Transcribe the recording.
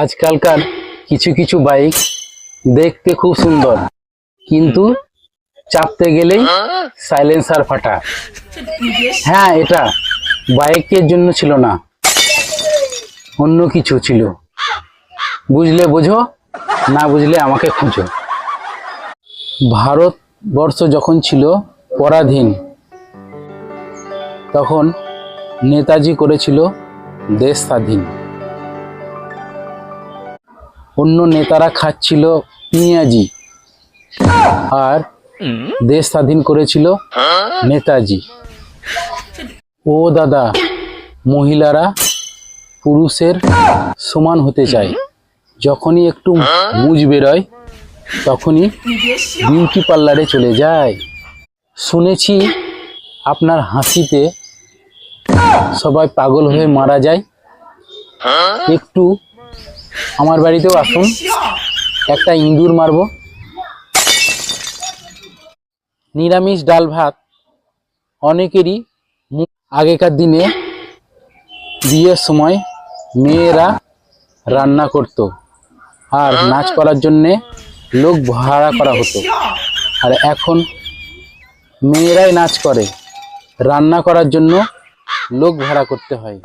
আজকালকার কিছু কিছু বাইক দেখতে খুব সুন্দর, কিন্তু চাপতে গেলেই সাইলেন্সার ফাটা। হ্যাঁ এটা বাইকের জন্য ছিল না, অন্য কিছু ছিল। বুঝলে বোঝো, না বুঝলে আমাকে খুঁজো। ভারতবর্ষ যখন ছিল পরাধীন, তখন নেতাজি করেছিল দেশ স্বাধীন অন্য নেতারা খাচ্ছিল পিঁয়াজি। আর দেশ স্বাধীন করেছিল নেতাজি। ও দাদা, মহিলারা পুরুষের সমান হতে চায়। যখনই একটু মুজ বেরোয়, তখনই বিউটি পার্লারে চলে যায়। শুনেছি আপনার হাসিতে সবাই পাগল হয়ে মারা যায়। একটু আমার বাড়িতেও আসুন। একটা ইঁদুর মারবো। নিরামিষ ডাল ভাত অনেকেরই আগেকার দিনে বিয়ের সময় মেয়েরা রান্না করত। আর নাচ করার জন্যে লোক ভাড়া করা হতো। আর এখন মেয়েরাই নাচ করে। রান্না করার জন্য লোক ভাড়া করতে হয়।